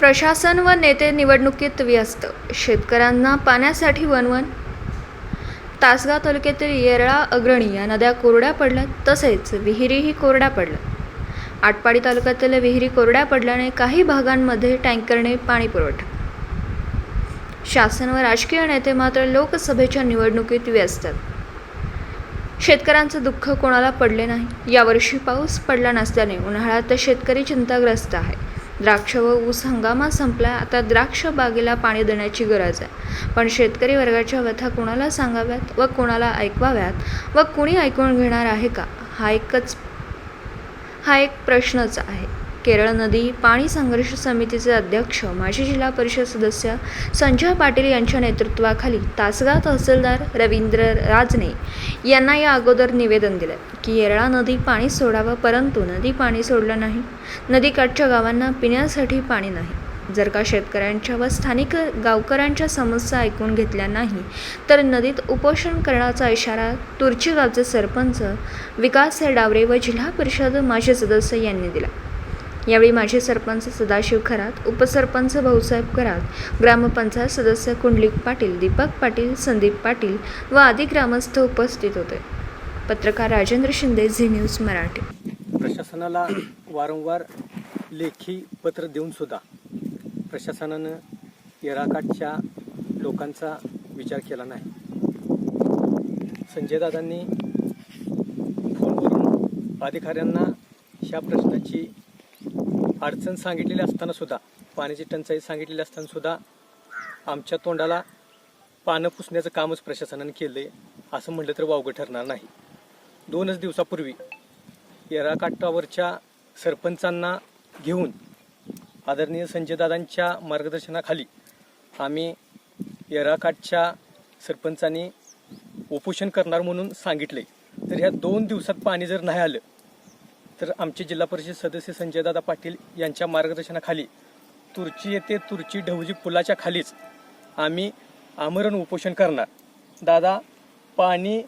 प्रशासन व नेते निवडणुकीत व्यस्त. शेतकऱ्यांना पाण्यासाठी वनवन तासगाव तालुक्यातील येरळा अग्रणी या नद्या कोरड्या पडल्या तसेच विहिरीही कोरड्या पडल्या आटपाडी तालुक्यातील विहिरी कोरड्या पडल्याने काही भागांमध्ये टँकरने पाणी पुरवठा. शासन व राजकीय नेते मात्र लोकसभेच्या निवडणुकीत व्यस्त शेतकऱ्यांचं दुःख कोणाला पडले नाही? यावर्षी पाऊस पडला नसल्याने उन्हाळ्यात शेतकरी चिंताग्रस्त आहे. द्राक्ष व ऊस हंगामा संपला आता द्राक्ष बागेला पाणी देण्याची गरज आहे. पण शेतकरी वर्गाच्या व्यथा कोणाला सांगाव्यात व कोणाला ऐकवाव्यात व कुणी ऐकून घेणार आहे का? हा एकच हा एक प्रश्नच आहे. केरळ नदी पाणी संघर्ष समितीचे अध्यक्ष माजी जिल्हा परिषद सदस्य संजय पाटील यांच्या नेतृत्वाखाली तासगाव तहसीलदार रवींद्र राजने यांना या अगोदर निवेदन दिलं की येरळा नदी पाणी सोडावं परंतु नदी पाणी सोडलं नाही. नदीकाठच्या गावांना पिण्यासाठी पाणी नाही. जर का शेतकऱ्यांच्या व स्थानिक गावकऱ्यांच्या समस्या ऐकून घेतल्या नाही तर नदीत उपोषण करण्याचा इशारा तुर्ची गावचे सरपंच विकास डावरे व जिल्हा परिषद माजी सदस्य यांनी दिला. यावेळी माजी सरपंच सदाशिव खरात उपसरपंच भाऊसाहेब खरात ग्रामपंचायत सदस्य कुंडलिक पाटील दीपक पाटील संदीप पाटील व आदी ग्रामस्थ उपस्थित होते. पत्रकार राजेंद्र शिंदे झी न्यूज मराठी. प्रशासनाला वारंवार लेखी पत्र देऊन सुद्धा प्रशासनानं येराकाठच्या लोकांचा विचार केला नाही. संजयदादांनी फोनवरून अधिकाऱ्यांना ह्या प्रश्नाची अडचण सांगितलेली असताना सुद्धा पाण्याची टंचाई सांगितलेली असताना सुद्धा आमच्या तोंडाला पानं पुसण्याचं कामच प्रशासनाने केलं आहे असं म्हटलं तर वावगं ठरणार नाही. दोनच दिवसापूर्वी येराकाठावरच्या सरपंचांना घेऊन आदरणीय संजयदादांच्या मार्गदर्शनाखाली आम्ही येराकाठच्या सरपंचांनी उपोषण करणार म्हणून सांगितले तर ह्या दोन दिवसात पाणी जर नाही आलं तर आमचे जिल्हा परिषद सदस्य संजयदादा पाटील यांच्या मार्गदर्शनाखाली तुर्ची येथे तुर्ची ढवजी पुलाच्या खालीच आम्ही आमरण उपोषण करणार. दादा पाणी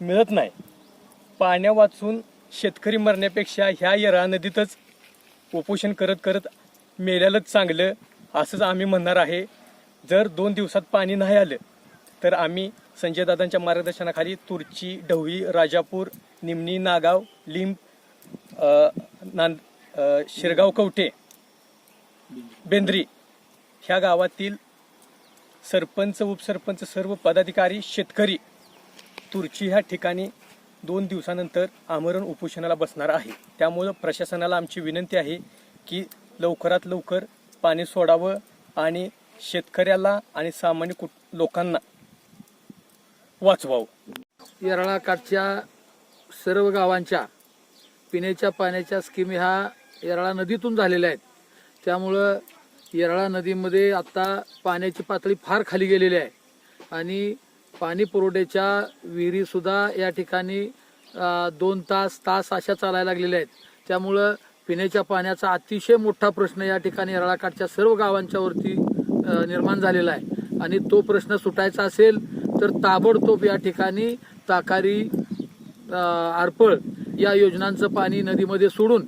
मिळत नाही. पाण्या वाचून शेतकरी मरण्यापेक्षा ह्या येरा नदीतच उपोषण करत करत मेल्यालाच चांगलं असंच आम्ही म्हणणार आहे. जर दोन दिवसात पाणी नाही आलं तर आम्ही संजयदादांच्या मार्गदर्शनाखाली तुर्ची ढवळी राजापूर निमणी नागाव लिंब नांद शिरगाव कवठे बेंद्री ह्या गावातील सरपंच उपसरपंच सर्व पदाधिकारी शेतकरी तुर्ची ह्या ठिकाणी दोन दिवसानंतर आमरण उपोषणाला बसणार आहे. त्यामुळं प्रशासनाला आमची विनंती आहे की लवकरात लवकर पाणी सोडावं आणि शेतकऱ्याला आणि सामान्य कुट लोकांना वाचवावं. येरळाकाठच्या सर्व गावांच्या पिण्याच्या पाण्याच्या स्कीम ह्या येरळा नदीतून झालेल्या आहेत. त्यामुळं येरळा नदीमध्ये आत्ता पाण्याची पातळी फार खाली गेलेली आहे. आणि पाणी पुरवठ्याच्या विहिरीसुद्धा या ठिकाणी दोन तास तास अशा चालायला लागलेल्या आहेत. त्यामुळं पिण्याच्या पाण्याचा अतिशय मोठा प्रश्न या ठिकाणी येरळाकाठच्या सर्व गावांच्यावरती निर्माण झालेला आहे. आणि तो प्रश्न सुटायचा असेल तर ताबडतोब या ठिकाणी ताकारी आरपळ या योजनांचं पाणी नदीमध्ये सोडून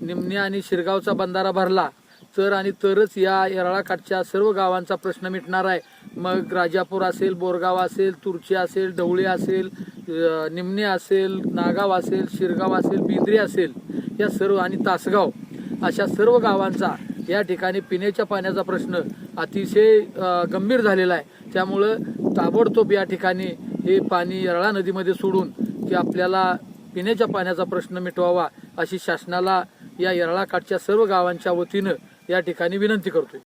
निमणी आणि शिरगावचा बंधारा भरला तर आणि तरच या येराळाकाठच्या सर्व गावांचा प्रश्न मिटणार आहे. मग राजापूर असेल बोरगाव असेल तुर्ची असेल ढवळे असेल निमणे असेल नागाव असेल शिरगाव असेल बिंद्री असेल या सर्व आणि तासगाव अशा सर्व गावांचा या ठिकाणी पिण्याच्या पाण्याचा प्रश्न अतिशय गंभीर झालेला आहे. त्यामुळं ताबडतोब या ठिकाणी हे पाणी येरळा नदीमध्ये सोडून की आपल्याला पिण्याच्या पाण्याचा प्रश्न मिटवावा अशी शासनाला या येरळाकाठच्या सर्व गावांच्या वतीनं या ठिकाणी विनंती करतोय.